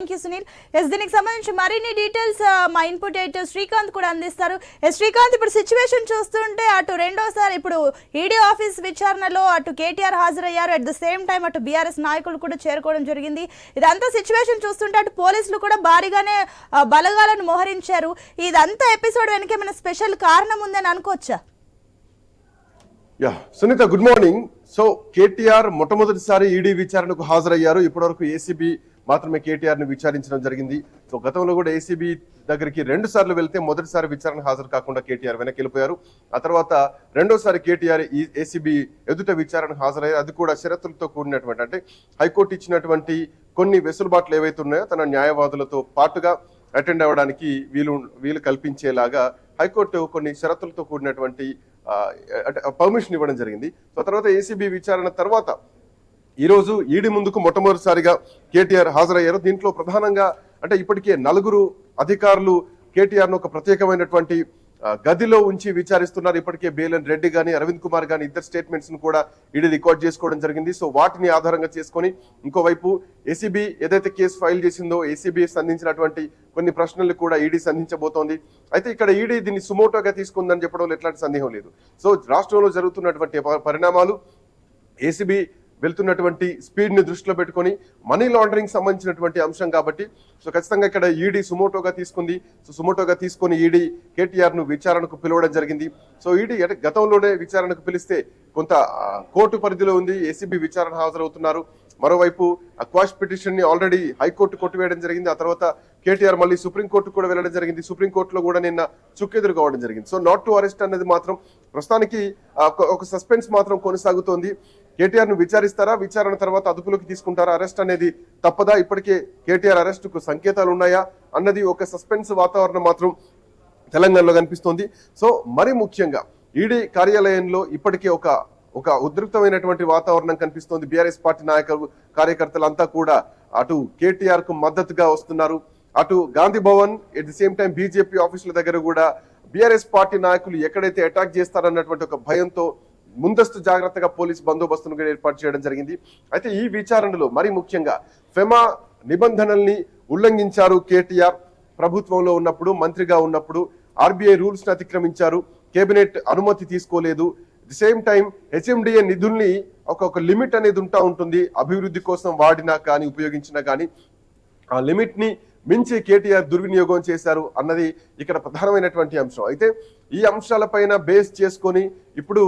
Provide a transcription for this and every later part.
Thank you Sunil yes దీనికి సంబంధించి మరిన్ని డీటెయిల్స్ uh, మా ఇన్పుట్ ఎడిటర్ శ్రీకాంత్ కూడా అందిస్తారు. ఎస్ శ్రీకాంత్ ఇప్పుడు సిచ్యువేషన్ చూస్తుంటే అటు రెండోసారి ఇప్పుడు ఈడీ ఆఫీస్ విచారణలో అటు కేటీఆర్ హాజరయ్యారు. అట్ ద సేమ్ టైం అటు బీఆర్ఎస్ నాయకులు కూడా చేరుకోవడం జరిగింది. ఇదంతా సిచ్యువేషన్ చూస్తుంటే అటు పోలీసులు కూడా భారీగానే uh, బలగాలను మోహరించారు. ఇదంతా ఎపిసోడ్ వెనక ఏమైనా స్పెషల్ కారణం ఉందని అనుకోవచ్చా? Yeah Sunitha good morning so KTR మొట్టమొదటిసారి ఈడీ విచారణకు హాజరయ్యారు. ఇప్పటివరకు ఏసీబీ మాత్రమే కేటీఆర్ని విచారించడం జరిగింది. సో గతంలో కూడా ఏసీబీ దగ్గరికి రెండు సార్లు వెళ్తే మొదటిసారి విచారణ హాజరు కాకుండా కేటీఆర్ వెనక్కి వెళ్ళిపోయారు. ఆ తర్వాత రెండోసారి కేటీఆర్ ఈ ఏసీబీ ఎదుట విచారణ హాజరయ్యారు. అది కూడా షరతులతో కూడినటువంటి అంటే హైకోర్టు ఇచ్చినటువంటి కొన్ని వెసులుబాట్లు ఏవైతే ఉన్నాయో తన న్యాయవాదులతో పాటుగా అటెండ్ అవ్వడానికి వీలు వీలు కల్పించేలాగా హైకోర్టు కొన్ని షరతులతో కూడినటువంటి పర్మిషన్ ఇవ్వడం జరిగింది. సో తర్వాత ఏసీబీ విచారణ తర్వాత ఈరోజు ఈడీ ముందుకు మొట్టమొదటిసారిగా కేటీఆర్ హాజరయ్యారు. దీంట్లో ప్రధానంగా అంటే ఇప్పటికే నలుగురు అధికారులు కేటీఆర్ను ఒక ప్రత్యేకమైనటువంటి గదిలో ఉంచి విచారిస్తున్నారు. ఇప్పటికే బేలన్ రెడ్డి గాని అరవింద్ కుమార్ గాని ఇద్దరు స్టేట్మెంట్స్ను కూడా ఈడీ రికార్డ్ చేసుకోవడం జరిగింది. సో వాటిని ఆధారంగా చేసుకొని ఇంకోవైపు ఏసీబీ ఏదైతే కేసు ఫైల్ చేసిందో ఏసీబీ సంధించినటువంటి కొన్ని ప్రశ్నలు కూడా ఈడీ సంధించబోతోంది. అయితే ఇక్కడ ఈడీ దీన్ని సుమోటోగా తీసుకుందని చెప్పడంలో ఎట్లాంటి సందేహం లేదు. సో రాష్ట్రంలో జరుగుతున్నటువంటి పరిణామాలు ఏసీబీ వెళ్తున్నటువంటి స్పీడ్ని దృష్టిలో పెట్టుకొని మనీ లాండరింగ్ సంబంధించినటువంటి అంశం కాబట్టి సో ఖచ్చితంగా ఇక్కడ ఈడీ సుమోటోగా తీసుకుంది. సో సుమోటోగా తీసుకొని ఈడీ కేటీఆర్ను విచారణకు పిలవడం జరిగింది. సో ఈడీ గతంలోనే విచారణకు పిలిస్తే కొంత కోర్టు పరిధిలో ఉంది. ఏసీబీ విచారణ హాజరవుతున్నారు. మరోవైపు క్వాష్ పిటిషన్ని ఆల్రెడీ హైకోర్టు కొట్టివేయడం జరిగింది. ఆ తర్వాత కేటీఆర్ మళ్ళీ సుప్రీంకోర్టు కూడా వెళ్ళడం జరిగింది. సుప్రీంకోర్టులో కూడా నిన్న చుక్కెదురు కావడం జరిగింది. సో నాట్ టు అరెస్ట్ అనేది మాత్రం ప్రస్తుతానికి ఆ, ఒక- ఒక సస్పెన్స్ మాత్రం కొనసాగుతోంది. కేటీఆర్ను విచారిస్తారా? విచారణ తర్వాత అదుపులోకి తీసుకుంటారా? అరెస్ట్ అనేది తప్పదా? ఇప్పటికే కేటీఆర్ అరెస్ట్కు సంకేతాలు ఉన్నాయా? అన్నది ఒక సస్పెన్స్ వాతావరణం మాత్రం తెలంగాణలో కనిపిస్తోంది. సో మరి ముఖ్యంగా ఈడీ కార్యాలయంలో ఇప్పటికే ఒక ఒక ఉద్రిక్తమైనటువంటి వాతావరణం కనిపిస్తోంది. బీఆర్ఎస్ పార్టీ నాయకులు కార్యకర్తలంతా కూడా అటు కేటీఆర్కు మద్దతుగా వస్తున్నారు. అటు Gandhi Bhavan at the same time BJP ఆఫీసుల దగ్గర కూడా బీఆర్ఎస్ పార్టీ నాయకులు ఎక్కడైతే అటాక్ చేస్తారన్నటువంటి ఒక భయంతో ముందస్తు జాగ్రత్తగా పోలీస్ బందోబస్తును కూడా ఏర్పాటు చేయడం జరిగింది. అయితే ఈ విచారణలో మరీ ముఖ్యంగా ఫెమా నిబంధనల్ని ఉల్లంఘించారు కేటీఆర్. ప్రభుత్వంలో ఉన్నప్పుడు మంత్రిగా ఉన్నప్పుడు ఆర్బీఐ రూల్స్ని అతిక్రమించారు. కేబినెట్ అనుమతి తీసుకోలేదు. ది సేమ్ టైం హెచ్ఎండిఏ నిధుల్ని ఒక ఒక లిమిట్ అనేది ఉంటా ఉంటుంది. అభివృద్ధి కోసం వాడినా కానీ ఉపయోగించినా కానీ ఆ లిమిట్ని మించి కేటీఆర్ దుర్వినియోగం చేశారు అన్నది ఇక్కడ ప్రధానమైనటువంటి అంశం. అయితే ఈ అంశాలపైన బేస్ చేసుకొని ఇప్పుడు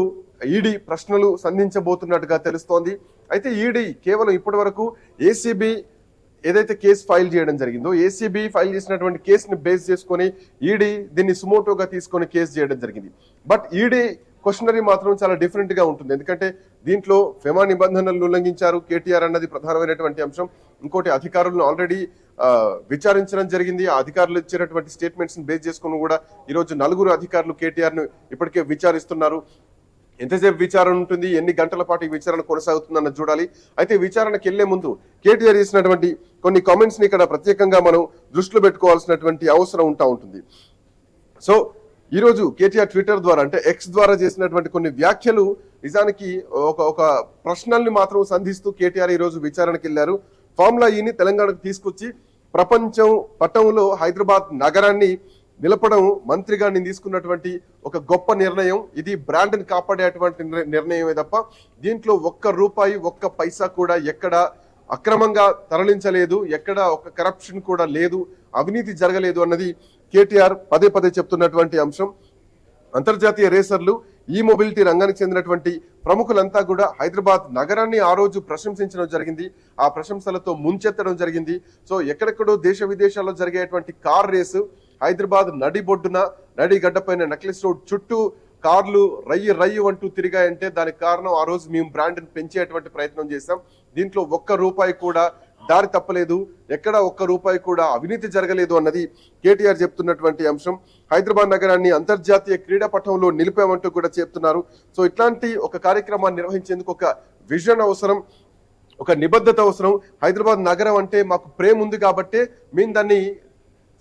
ఈడీ ప్రశ్నలు సంధించబోతున్నట్టుగా తెలుస్తోంది. అయితే ఈడీ కేవలం ఇప్పటి వరకు ఏసీబీ ఏదైతే కేసు ఫైల్ చేయడం జరిగిందో ఏసీబీ ఫైల్ చేసినటువంటి కేసుని బేస్ చేసుకొని ఈడీ దీన్ని సుమోటోగా తీసుకొని కేసు చేయడం జరిగింది. బట్ ఈడీ క్వశ్చనరీ మాత్రం చాలా డిఫరెంట్గా ఉంటుంది. ఎందుకంటే దీంట్లో ఫెమా నిబంధనలు ఉల్లంఘించారు కేటీఆర్ అన్నది ప్రధానమైనటువంటి అంశం. ఇంకోటి అధికారులను ఆల్రెడీ విచారించడం జరిగింది. ఆ అధికారులు ఇచ్చినటువంటి స్టేట్మెంట్స్ బేస్ చేసుకుని కూడా ఈరోజు నలుగురు అధికారులు కేటీఆర్ను ఇప్పటికే విచారిస్తున్నారు. ఎంతసేపు విచారణ ఉంటుంది ఎన్ని గంటల పాటు ఈ విచారణ కొనసాగుతుందన్న చూడాలి. అయితే విచారణకి వెళ్ళే ముందు కేటీఆర్ చేసినటువంటి కొన్ని కామెంట్స్ని ఇక్కడ ప్రత్యేకంగా మనం దృష్టిలో పెట్టుకోవాల్సినటువంటి అవసరం ఉంటా ఉంటుంది. సో ఈరోజు కేటీఆర్ ట్విట్టర్ ద్వారా అంటే ఎక్స్ ద్వారా చేసినటువంటి కొన్ని వ్యాఖ్యలు నిజానికి ఒక ఒక ప్రశ్నల్ని మాత్రం సంధిస్తూ కేటీఆర్ ఈ రోజు విచారణకి వెళ్ళారు. ఫార్ములా ఈని తెలంగాణకు తీసుకొచ్చి ప్రపంచం పట్టంలో హైదరాబాద్ నగరాన్ని నిలపడం మంత్రిగా నేను తీసుకున్నటువంటి ఒక గొప్ప నిర్ణయం. ఇది బ్రాండ్ని కాపాడేటువంటి నిర్ణయమే తప్ప దీంట్లో ఒక్క రూపాయి ఒక్క పైసా కూడా ఎక్కడ అక్రమంగా తరలించలేదు. ఎక్కడ ఒక కరప్షన్ కూడా లేదు. అవినీతి జరగలేదు అన్నది కేటీఆర్ పదే పదే చెప్తున్నటువంటి అంశం. అంతర్జాతీయ రేసర్లు ఈ మొబిలిటీ రంగానికి చెందినటువంటి ప్రముఖులంతా కూడా హైదరాబాద్ నగరాన్ని ఆ రోజు ప్రశంసించడం జరిగింది. ఆ ప్రశంసలతో ముంచెత్తడం జరిగింది. సో ఎక్కడెక్కడో దేశ విదేశాల్లో జరిగేటువంటి కార్ రేసు హైదరాబాద్ నడిబొడ్డున నడిగడ్డ పైన నెక్లెస్ రోడ్ చుట్టూ కార్లు రయ్యి రయ్యి అంటూ తిరిగాయంటే దానికి కారణం ఆ రోజు మేము బ్రాండ్ని పెంచేటువంటి ప్రయత్నం చేశాం. దీంట్లో ఒక్క రూపాయి కూడా దారి తప్పలేదు. ఎక్కడ ఒక్క రూపాయి కూడా అవినీతి జరగలేదు అన్నది కేటీఆర్ చెప్తున్నటువంటి అంశం. హైదరాబాద్ నగరాన్ని అంతర్జాతీయ క్రీడా పటంలో నిలిపామంటూ కూడా చెప్తున్నారు. సో ఇట్లాంటి ఒక కార్యక్రమాన్ని నిర్వహించేందుకు ఒక విజన్ అవసరం ఒక నిబద్ధత అవసరం. హైదరాబాద్ నగరం అంటే మాకు ప్రేమ ఉంది కాబట్టే మేము దాన్ని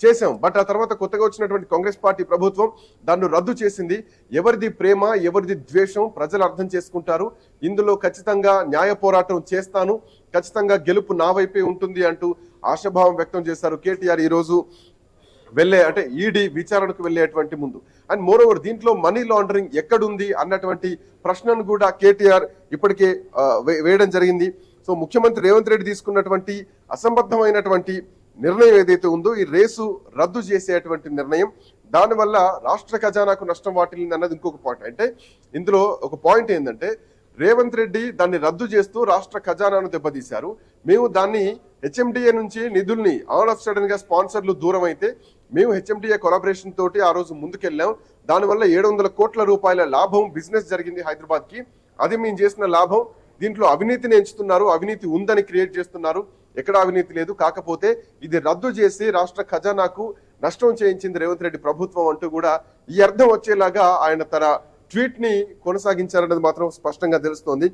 చేశాం. బట్ ఆ తర్వాత కొత్తగా వచ్చినటువంటి కాంగ్రెస్ పార్టీ ప్రభుత్వం దాన్ని రద్దు చేసింది. ఎవరిది ప్రేమ ఎవరిది ద్వేషం ప్రజలు అర్థం చేసుకుంటారు. ఇందులో ఖచ్చితంగా న్యాయ పోరాటం చేస్తాను. ఖచ్చితంగా గెలుపు నా వైపే ఉంటుంది అంటూ ఆశాభావం వ్యక్తం చేశారు కేటీఆర్ ఈ రోజు వెళ్ళే అంటే ఈడీ విచారణకు వెళ్ళేటువంటి ముందు. అండ్ మోర్ ఓవర్ దీంట్లో మనీ లాండరింగ్ ఎక్కడుంది అన్నటువంటి ప్రశ్నను కూడా కేటీఆర్ ఇప్పటికే వేయడం జరిగింది. సో ముఖ్యమంత్రి రేవంత్ రెడ్డి తీసుకున్నటువంటి అసంబద్ధమైనటువంటి నిర్ణయం ఏదైతే ఉందో ఈ రేసు రద్దు చేసేటువంటి నిర్ణయం. దానివల్ల రాష్ట్ర ఖజానాకు నష్టం వాటిల్లింది అన్నది ఇంకొక పాయింట్. అంటే ఇందులో ఒక పాయింట్ ఏంటంటే రేవంత్ రెడ్డి దాన్ని రద్దు చేస్తూ రాష్ట్ర ఖజానాను దెబ్బతీశారు. మేము దాన్ని హెచ్ఎండిఏ నుంచి నిధుల్ని ఆల్ ఆఫ్ సడన్గా స్పాన్సర్లు దూరం అయితే మేము హెచ్ఎండిఏ కొలాబరేషన్ తోటి ఆ రోజు ముందుకెళ్ళాం. దానివల్ల ఏడు వందల కోట్ల రూపాయల లాభం బిజినెస్ జరిగింది హైదరాబాద్కి అది మేము చేసిన లాభం. దీంట్లో అవినీతిని ఎంచుతున్నారు. అవినీతి ఉందని క్రియేట్ చేస్తున్నారు. ఎక్కడ అవినీతి లేదు. కాకపోతే ఇది రద్దు చేసి రాష్ట్ర ఖజానాకు నష్టం చేయించింది రేవంత్ రెడ్డి ప్రభుత్వం అంటూ కూడా ఈ అర్థం వచ్చేలాగా ఆయన తన ట్వీట్ని కొనసాగించారన్నది మాత్రం స్పష్టంగా తెలుస్తోంది.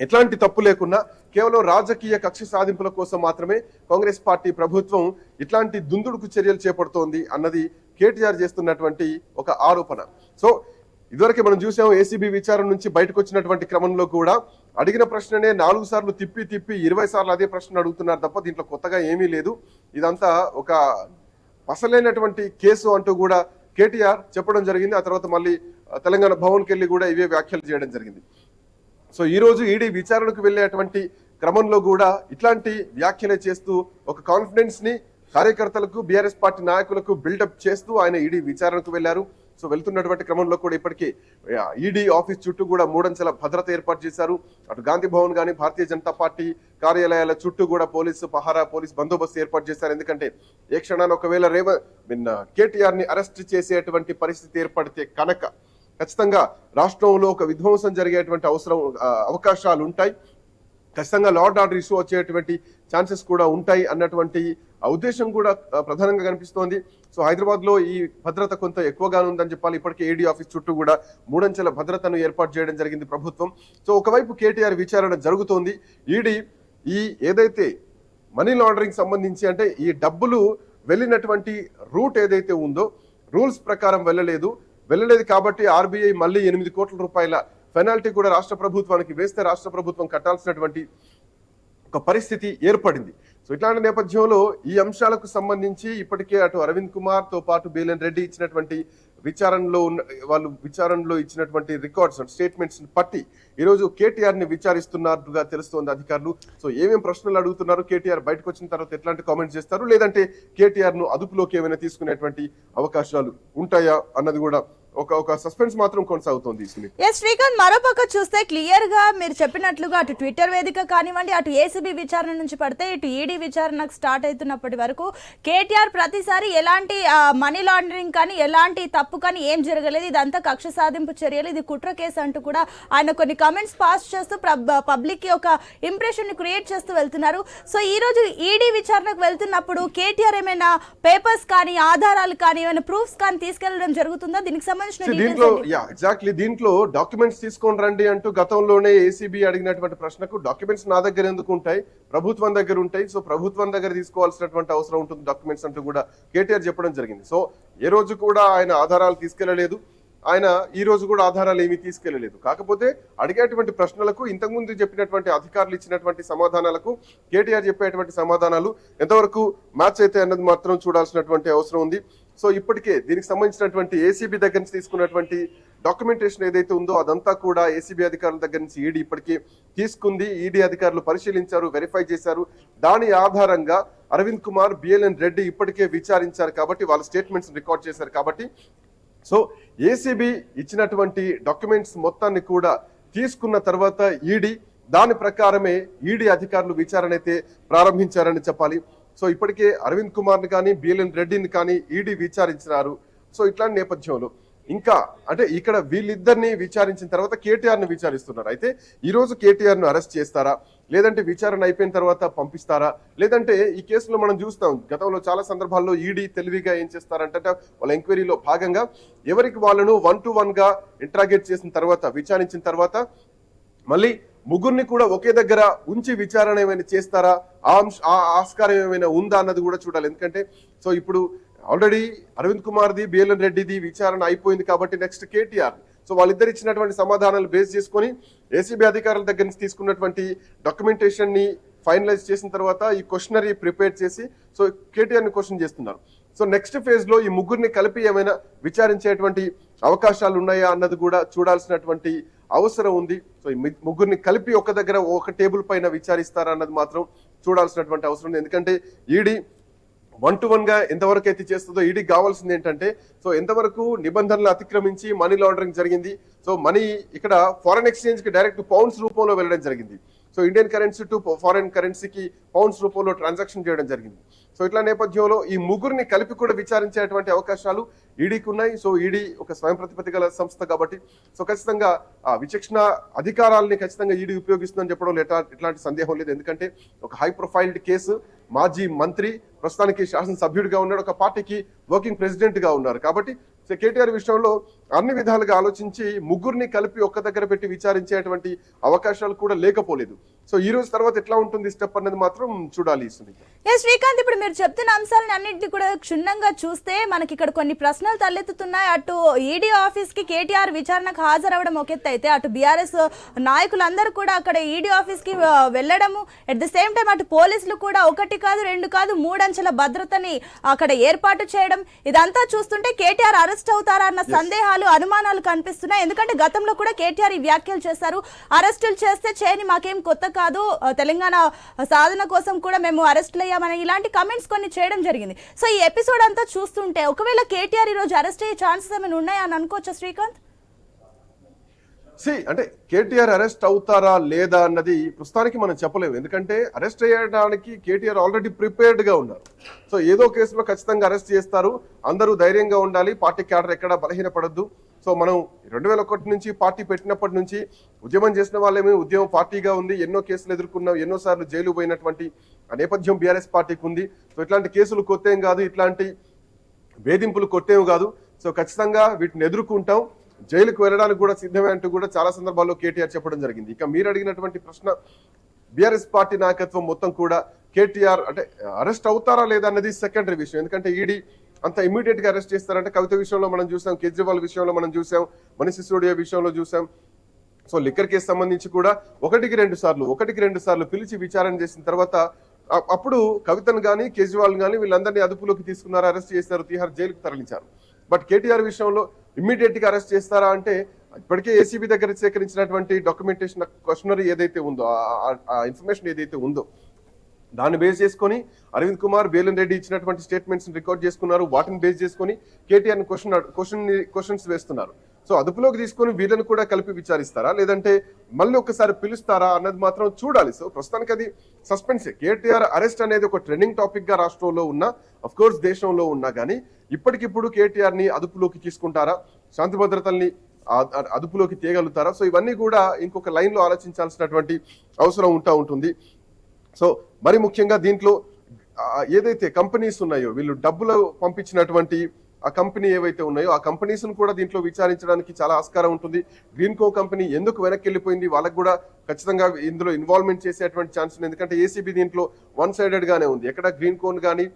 ఎట్లాంటి తప్పు లేకున్నా కేవలం రాజకీయ కక్ష సాధింపుల కోసం మాత్రమే కాంగ్రెస్ పార్టీ ప్రభుత్వం ఇట్లాంటి దుందుడుకు చర్యలు చేపడుతోంది అన్నది కేటీఆర్ చేస్తున్నటువంటి ఒక ఆరోపణ. సో ఇదివరకే మనం చూసాం ఏసీబీ విచారణ నుంచి బయటకు వచ్చినటువంటి క్రమంలో కూడా అడిగిన ప్రశ్ననే నాలుగు సార్లు తిప్పి తిప్పి ఇరవై సార్లు అదే ప్రశ్న అడుగుతున్నారు తప్ప దీంట్లో కొత్తగా ఏమీ లేదు. ఇదంతా ఒక అసలైనటువంటి కేసు అంటూ కూడా కేటీఆర్ చెప్పడం జరిగింది. ఆ తర్వాత మళ్ళీ తెలంగాణ భవన్కి వెళ్ళి కూడా ఇవే వ్యాఖ్యలు చేయడం జరిగింది. సో ఈ రోజు ఈడీ విచారణకు వెళ్ళేటువంటి క్రమంలో కూడా ఇట్లాంటి వ్యాఖ్యలే చేస్తూ ఒక కాన్ఫిడెన్స్ని కార్యకర్తలకు బీఆర్ఎస్ పార్టీ నాయకులకు బిల్డప్ చేస్తూ ఆయన ఈడీ విచారణకు వెళ్ళారు. సో వెళ్తున్నటువంటి క్రమంలో కూడా ఇప్పటికీ ఈడీ ఆఫీస్ చుట్టూ కూడా మూడంచెల భద్రత ఏర్పాటు చేశారు. అటు గాంధీ భవన్ కానీ భారతీయ జనతా పార్టీ కార్యాలయాల చుట్టూ కూడా పోలీసు పహారా పోలీస్ బందోబస్తు ఏర్పాటు చేశారు. ఎందుకంటే ఏ క్షణాన్ని ఒకవేళ రేవ కేటీఆర్ని అరెస్ట్ చేసేటువంటి పరిస్థితి ఏర్పడితే కనుక ఖచ్చితంగా రాష్ట్రంలో ఒక విధ్వంసం జరిగేటువంటి అవసరం అవకాశాలు ఉంటాయి ఖచ్చితంగా లార్డ్ ఆర్డర్ ఇష్యూ వచ్చేటువంటి ఛాన్సెస్ కూడా ఉంటాయి అన్నటువంటి ఉద్దేశం కూడా ప్రధానంగా కనిపిస్తోంది. సో హైదరాబాద్లో ఈ భద్రత కొంత ఎక్కువగానే ఉందని చెప్పాలి. ఇప్పటికే ఏడీ ఆఫీస్ చుట్టూ కూడా మూడంచెల భద్రతను ఏర్పాటు చేయడం జరిగింది ప్రభుత్వం. సో ఒకవైపు కేటీఆర్ విచారణ జరుగుతోంది. ఈడీ ఈ ఏదైతే మనీ లాండరింగ్ సంబంధించి అంటే ఈ డబ్బులు వెళ్ళినటువంటి రూట్ ఏదైతే ఉందో రూల్స్ ప్రకారం వెళ్ళలేదు. వెళ్ళలేదు కాబట్టి ఆర్బీఐ మళ్ళీ ఎనిమిది కోట్ల రూపాయల పెనాల్టీ కూడా రాష్ట్ర ప్రభుత్వానికి వేస్తే రాష్ట్ర ప్రభుత్వం కట్టాల్సినటువంటి ఒక పరిస్థితి ఏర్పడింది. సో ఇట్లాంటి నేపథ్యంలో ఈ అంశాలకు సంబంధించి ఇప్పటికే అటు అరవింద్ కుమార్తో పాటు బీలన్ రెడ్డి ఇచ్చినటువంటి విచారణలో ఉన్న వాళ్ళు విచారణలో ఇచ్చినటువంటి రికార్డ్స్ స్టేట్మెంట్స్ పట్టి ఈరోజు కేటీఆర్ని విచారిస్తున్నట్టుగా తెలుస్తోంది అధికారులు. సో ఏమేమి ప్రశ్నలు అడుగుతున్నారు? కేటీఆర్ బయటకు వచ్చిన తర్వాత ఎట్లాంటి కామెంట్స్ చేస్తారు? లేదంటే కేటీఆర్ను అదుపులోకి ఏమైనా తీసుకునేటువంటి అవకాశాలు ఉంటాయా? అన్నది కూడా ఒక ఒక సస్పెన్స్ మాత్రం కొనసాగుతోంది ఎస్ శ్రీకాంత్ మరోపక్క చూస్తే క్లియర్గా మీరు చెప్పినట్లుగా అటు ట్విట్టర్ వేదిక కానివ్వండి అటు ఏసీబీ విచారణ నుంచి పడితే ఇటు ఈడీ విచారణకు స్టార్ట్ అవుతున్నప్పటి వరకు కేటీఆర్ ప్రతిసారి ఎలాంటి మనీ లాండరింగ్ కానీ ఎలాంటి తప్పు కానీ ఏం జరగలేదు. ఇదంతా కక్ష సాధింపు చర్యలు. ఇది కుట్ర కేసు అంటూ కూడా ఆయన కొన్ని కమెంట్స్ పాస్ చేస్తూ పబ్లిక్కి ఒక ఇంప్రెషన్ని క్రియేట్ చేస్తూ వెళ్తున్నారు. సో ఈ రోజు ఈడీ విచారణకు వెళ్తున్నప్పుడు కేటీఆర్ ఏమైనా పేపర్స్ కానీ ఆధారాలు కానీ ఏమైనా ప్రూఫ్స్ కానీ తీసుకెళ్ళడం జరుగుతుందా? దీనికి సంబంధించిన దీంట్లో యా ఎగ్జాక్ట్లీ దీంట్లో డాక్యుమెంట్స్ తీసుకొని రండి అంటూ గతంలోనే ఏసీబీ అడిగినటువంటి ప్రశ్నకు డాక్యుమెంట్స్ నా దగ్గర ఎందుకు ఉంటాయి? ప్రభుత్వం దగ్గర ఉంటాయి. సో ప్రభుత్వం దగ్గర తీసుకోవాల్సినటువంటి అవసరం ఉంటుంది డాక్యుమెంట్స్ అంటూ కూడా కేటీఆర్ చెప్పడం జరిగింది. సో ఏ రోజు కూడా ఆయన ఆధారాలు తీసుకెళ్ళలేదు. ఆయన ఈ రోజు కూడా ఆధారాలు ఏమీ తీసుకెళ్ళలేదు. కాకపోతే అడిగేటువంటి ప్రశ్నలకు ఇంతకుముందు చెప్పినటువంటి అధికారులు ఇచ్చినటువంటి సమాధానాలకు కేటీఆర్ చెప్పేటువంటి సమాధానాలు ఎంతవరకు మ్యాచ్ అయితే అన్నది మాత్రం చూడాల్సినటువంటి అవసరం ఉంది. సో ఇప్పటికే దీనికి సంబంధించినటువంటి ఏసీబీ దగ్గర నుంచి తీసుకున్నటువంటి డాక్యుమెంటేషన్ ఏదైతే ఉందో అదంతా కూడా ఏసీబీ అధికారుల దగ్గర నుంచి ఈడీ ఇప్పటికీ తీసుకుంది. ఈడీ అధికారులు పరిశీలించారు వెరిఫై చేశారు. దాని ఆధారంగా అరవింద్ కుమార్ బిఎల్ఎన్ రెడ్డి ఇప్పటికే విచారించారు కాబట్టి వాళ్ళ స్టేట్మెంట్స్ రికార్డ్ చేశారు కాబట్టి. సో ఏసీబీ ఇచ్చినటువంటి డాక్యుమెంట్స్ మొత్తాన్ని కూడా తీసుకున్న తర్వాత ఈడీ దాని ప్రకారమే ఈడీ అధికారులు విచారణ అయితే ప్రారంభించారని చెప్పాలి. సో ఇప్పటికే అరవింద్ కుమార్ని కానీ బిఎల్ఎన్ రెడ్డిని కానీ ఈడీ విచారించినారు. సో ఇట్లాంటి నేపథ్యంలో ఇంకా అంటే ఇక్కడ వీళ్ళిద్దరిని విచారించిన తర్వాత కేటీఆర్ని విచారిస్తున్నారు. అయితే ఈరోజు కేటీఆర్ను అరెస్ట్ చేస్తారా? లేదంటే విచారణ అయిపోయిన తర్వాత పంపిస్తారా? లేదంటే ఈ కేసులో మనం చూస్తాం గతంలో చాలా సందర్భాల్లో ఈడీ తెలివిగా ఏం చేస్తారంటే వాళ్ళ ఎంక్వైరీలో భాగంగా ఎవరికి వాళ్ళను వన్ టు వన్గా ఇంట్రాగేట్ చేసిన తర్వాత విచారించిన తర్వాత మళ్ళీ ముగ్గురిని కూడా ఒకే దగ్గర ఉంచి విచారణ ఏమైనా చేస్తారా? ఆ ఆ ఆస్కారం ఏమైనా ఉందా అన్నది కూడా చూడాలి. ఎందుకంటే సో ఇప్పుడు ఆల్రెడీ అరవింద్ కుమార్ది బిఎల్ఎన్ రెడ్డిది విచారణ అయిపోయింది కాబట్టి నెక్స్ట్ కేటీఆర్. సో వాళ్ళిద్దరు ఇచ్చినటువంటి సమాధానాలు బేస్ చేసుకొని ఏసీబీ అధికారుల దగ్గర నుంచి తీసుకున్నటువంటి డాక్యుమెంటేషన్ని ఫైనలైజ్ చేసిన తర్వాత ఈ క్వశ్చనరీ ప్రిపేర్ చేసి సో కేటీఆర్ని క్వశ్చన్ చేస్తున్నారు. సో నెక్స్ట్ ఫేజ్లో ఈ ముగ్గురిని కలిపి ఏమైనా విచారించేటువంటి అవకాశాలు ఉన్నాయా అన్నది కూడా చూడాల్సినటువంటి అవసరం ఉంది. సో ఈ ముగ్గురిని కలిపి ఒక దగ్గర ఒక టేబుల్ పైన విచారిస్తారా అన్నది మాత్రం చూడాల్సినటువంటి అవసరం ఉంది. ఎందుకంటే ఈడీ వన్ టు వన్గా ఎంతవరకు అయితే చేస్తుందో ఈడీ కావాల్సింది ఏంటంటే సో ఎంతవరకు నిబంధనలు అతిక్రమించి మనీ లాండరింగ్ జరిగింది. సో మనీ ఇక్కడ ఫారెన్ ఎక్స్చేంజ్కి డైరెక్ట్ పౌండ్స్ రూపంలో వెళ్ళడం జరిగింది. So Indian currency to foreign కరెన్సీకి పౌండ్స్ రూపంలో ట్రాన్సాక్షన్ చేయడం జరిగింది. సో ఇట్లా నేపథ్యంలో ఈ ముగ్గురిని కలిపి కూడా విచారించేటువంటి అవకాశాలు ఈడీకి ఉన్నాయి. సో ఈడీ ఒక స్వయం ప్రతిపత్తి గల సంస్థ కాబట్టి సో ఖచ్చితంగా ఆ విచక్షణ అధికారాలని ఖచ్చితంగా ఈడీ ఉపయోగిస్తుందని చెప్పడంలో ఎట్లా ఎట్లాంటి సందేహం లేదు. ఎందుకంటే ఒక హై ప్రొఫైల్డ్ కేసు మాజీ మంత్రి ప్రస్తుతానికి శాసనసభ్యుడిగా ఉన్నాడు. ఒక పార్టీకి వర్కింగ్ ప్రెసిడెంట్గా ఉన్నారు. కాబట్టి సో కేటీఆర్ విషయంలో అన్ని విధాలుగా ఆలోచించి ముగ్గురిని కలిపి ఒక్క దగ్గర పెట్టి విచారించేటువంటి అవకాశాలు కూడా లేకపోలేదు. సో ఈ రోజు తర్వాత ఎట్లా ఉంటుంది స్టెప్ అన్నది మాత్రం చూడాలి శ్రీకాంత్ ఇప్పుడు మీరు చెప్తున్న అంశాలను అన్నింటినీ కూడా క్షుణ్ణంగా చూస్తే మనకి ఇక్కడ కొన్ని ప్రశ్నలు తలెత్తుతున్నాయి. అటు ఈడీ ఆఫీస్కి కేటీఆర్ విచారణకు హాజరవడం ఒక ఎత్తు అయితే అటు బీఆర్ఎస్ నాయకులందరూ కూడా అక్కడ ఈడీ ఆఫీస్కి వెళ్ళడము. అట్ ద సేమ్ టైం అటు పోలీసులు కూడా ఒకటి కాదు రెండు కాదు మూడంచెల భద్రతని అక్కడ ఏర్పాటు చేయడం. ఇదంతా చూస్తుంటే కేటీఆర్ అరెస్ట్ అవుతారా అన్న సందేహాలు అనుమానాలు కనిపిస్తున్నాయి. ఎందుకంటే గతంలో కూడా కేటీఆర్ ఈ వ్యాఖ్యలు చేశారు. అరెస్టులు చేస్తే చేయని మాకేం కొత్త కాదు. తెలంగాణ సాధన కోసం కూడా మేము అరెస్టులు అయ్యామని ఇలాంటి కమెంట్స్ కొన్ని చేయడం జరిగింది. సో ఈ ఎపిసోడ్ అంతా చూస్తుంటే ఒకవేళ కేటీఆర్ ఈ రోజు అరెస్ట్ అయ్యే ఛాన్సెస్ ఏమైనా ఉన్నాయా అని అనుకోవచ్చా శ్రీకాంత్? సి అంటే కేటీఆర్ అరెస్ట్ అవుతారా లేదా అన్నది ప్రస్తుతానికి మనం చెప్పలేము. ఎందుకంటే అరెస్ట్ అయ్యడానికి కేటీఆర్ ఆల్రెడీ ప్రిపేర్డ్గా ఉన్నారు. సో ఏదో కేసులో ఖచ్చితంగా అరెస్ట్ చేస్తారు. అందరూ ధైర్యంగా ఉండాలి. పార్టీ క్యాడర్ ఎక్కడా బలహీనపడద్దు. సో మనం రెండు వేల ఒకటి నుంచి పార్టీ పెట్టినప్పటి నుంచి ఉద్యమం చేసిన వాళ్ళేమో ఉద్యమం పార్టీగా ఉంది. ఎన్నో కేసులు ఎదుర్కొన్నాం. ఎన్నో సార్లు జైలు పోయినటువంటి ఆ నేపథ్యం బీఆర్ఎస్ పార్టీకి ఉంది. సో ఇట్లాంటి కేసులు కొత్త కాదు. ఇట్లాంటి వేధింపులు కొట్టేవి కాదు. సో ఖచ్చితంగా వీటిని ఎదుర్కొంటాం. జైలుకు వెళ్ళడానికి కూడా సిద్ధమే అంటూ కూడా చాలా సందర్భాల్లో కేటీఆర్ చెప్పడం జరిగింది. ఇక మీరు అడిగినటువంటి ప్రశ్న బీఆర్ఎస్ పార్టీ నాయకత్వం మొత్తం కూడా కేటీఆర్ అంటే అరెస్ట్ అవుతారా లేదా అన్నది సెకండరీ విషయం. ఎందుకంటే ఈడీ అంత ఇమీడియట్గా అరెస్ట్ చేస్తారంటే కవిత విషయంలో మనం చూసాం కేజ్రీవాల్ విషయంలో మనం చూసాం మనిషి సిసోడియా విషయంలో చూసాం. సో లిక్కర్ కేసు సంబంధించి కూడా ఒకటికి రెండు సార్లు ఒకటికి రెండు సార్లు పిలిచి విచారణ చేసిన తర్వాత అప్పుడు కవితను కానీ కేజ్రీవాల్ కానీ వీళ్ళందరినీ అదుపులోకి తీసుకున్నారు అరెస్ట్ చేశారు తీహార్ జైలుకు తరలించారు. బట్ కేటీఆర్ విషయంలో ఇమ్మీడియట్గా అరెస్ట్ చేస్తారా అంటే ఇప్పటికే ఏసీబీ దగ్గర సేకరించినటువంటి డాక్యుమెంటేషన్ క్వశ్చనరీ ఏదైతే ఉందో ఆ ఇన్ఫర్మేషన్ ఏదైతే ఉందో దాన్ని బేస్ చేసుకొని అరవింద్ కుమార్ బేలన్ రెడ్డి ఇచ్చినటువంటి స్టేట్మెంట్స్ రికార్డ్ చేసుకున్నారు. వాటిని బేస్ చేసుకొని కేటీఆర్ క్వశ్చన్ క్వశ్చన్ క్వశ్చన్స్ వేస్తున్నారు. సో అదుపులోకి తీసుకొని వీళ్ళని కూడా కలిపి విచారిస్తారా? లేదంటే మళ్ళీ ఒకసారి పిలుస్తారా అన్నది మాత్రం చూడాలి. సో ప్రస్తుతానికి అది సస్పెన్స్. కేటీఆర్ అరెస్ట్ అనేది ఒక ట్రెండింగ్ టాపిక్గా రాష్ట్రంలో ఉన్న అఫ్ కోర్స్ దేశంలో ఉన్నా కానీ ఇప్పటికిప్పుడు కేటీఆర్ని అదుపులోకి తీసుకుంటారా? శాంతి భద్రతల్ని అదుపులోకి తీయగలుగుతారా? సో ఇవన్నీ కూడా ఇంకొక లైన్లో ఆలోచించాల్సినటువంటి అవసరం ఉంటా ఉంటుంది. సో మరి ముఖ్యంగా దీంట్లో ఏదైతే కంపెనీస్ ఉన్నాయో వీళ్ళు డబ్బులు పంపించినటువంటి ఆ కంపెనీ ఏవైతే ఉన్నాయో ఆ కంపెనీస్ను కూడా దీంట్లో విచారించడానికి చాలా ఆస్కారం ఉంటుంది. గ్రీన్ కో కంపెనీ ఎందుకు వెనక్కి వెళ్ళిపోయింది వాళ్ళకు కూడా ఖచ్చితంగా ఇందులో ఇన్వాల్వ్మెంట్ చేసేటువంటి ఛాన్స్ ఉంది. ఎందుకంటే ఏసీబీ దీంట్లో వన్ సైడెడ్గానే ఉంది. ఎక్కడ గ్రీన్ కోన్ కానీ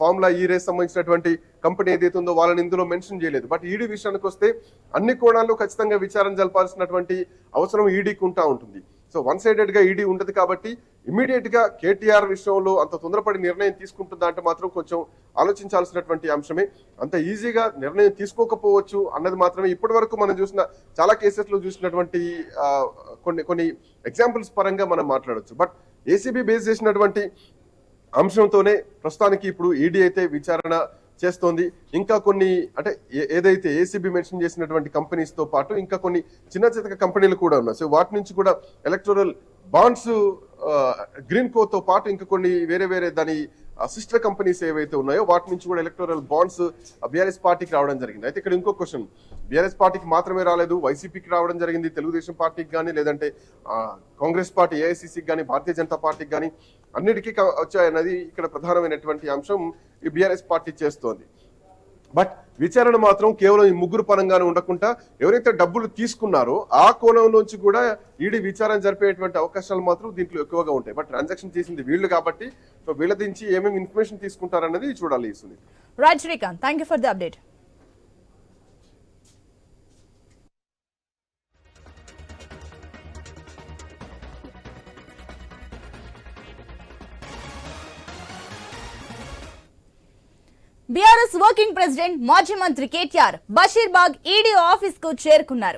ఫార్ములా ఈ రేస్ సంబంధించినటువంటి కంపెనీ ఏదైతే ఉందో వాళ్ళని ఇందులో మెన్షన్ చేయలేదు. బట్ ఈడీ విషయానికి వస్తే అన్ని కోణాల్లో ఖచ్చితంగా విచారణ జరపాల్సినటువంటి అవసరం ఈడీకి ఉంటా ఉంటుంది. సో వన్ సైడెడ్గా ఈడీ ఉండదు కాబట్టి ఇమీడియట్గా కేటీఆర్ విషయంలో అంత తొందరపడి నిర్ణయం తీసుకుంటుందా అంటే మాత్రం కొంచెం ఆలోచించాల్సినటువంటి అంశమే. అంత ఈజీగా నిర్ణయం తీసుకోకపోవచ్చు అన్నది మాత్రమే ఇప్పటి వరకు మనం చూసిన చాలా కేసెస్లో చూసినటువంటి కొన్ని కొన్ని ఎగ్జాంపుల్స్ పరంగా మనం మాట్లాడొచ్చు. బట్ ఏసీబీ బేస్ చేసినటువంటి అంశంతోనే ప్రస్తుతానికి ఇప్పుడు ఈడీ అయితే విచారణ చేస్తోంది. ఇంకా కొన్ని అంటే ఏ- ఏదైతే ఏసీబీ మెన్షన్ చేసినటువంటి కంపెనీస్తో పాటు ఇంకా కొన్ని చిన్న చితక కంపెనీలు కూడా ఉన్నాయి. సో వాటి నుంచి కూడా ఎలక్టోరల్ బాండ్స్ గ్రీన్ కోతో పాటు ఇంకా కొన్ని వేరే వేరే దాని సిస్టర్ కంపెనీస్ ఏవైతే ఉన్నాయో వాటి నుంచి కూడా ఎలక్టోరల్ బాండ్స్ బీఆర్ఎస్ పార్టీకి రావడం జరిగింది. అయితే ఇక్కడ ఇంకో క్వశ్చన్ బీఆర్ఎస్ పార్టీకి మాత్రమే రాలేదు. వైసీపీకి రావడం జరిగింది. తెలుగుదేశం పార్టీకి కానీ లేదంటే కాంగ్రెస్ పార్టీ ఏఐసీసీకి కానీ భారతీయ జనతా పార్టీకి కానీ అన్నిటికీ వచ్చాయన్నది ఇక్కడ ప్రధానమైనటువంటి అంశం ఈ బీఆర్ఎస్ పార్టీ చేస్తోంది. బట్ విచారణ మాత్రం కేవలం ఈ ముగ్గురు పరంగానే ఉండకుండా ఎవరైతే డబ్బులు తీసుకున్నారో ఆ కోణం నుంచి కూడా ఈడీ విచారణ జరిపేటువంటి అవకాశాలు మాత్రం దీంట్లో ఎక్కువగా ఉంటాయి. బట్ ట్రాన్సాక్షన్ చేసింది వీళ్ళు కాబట్టి సో వీళ్ళ నుంచి ఏమేమి ఇన్ఫర్మేషన్ తీసుకుంటారన్నది చూడాలి Sunitha Raj Srikanth thank you for the update BRS working president మాజీ మంత్రి కేటీఆర్ బషీర్బాగ్ ఈడీ ఆఫీస్కు చేరుకున్నారు.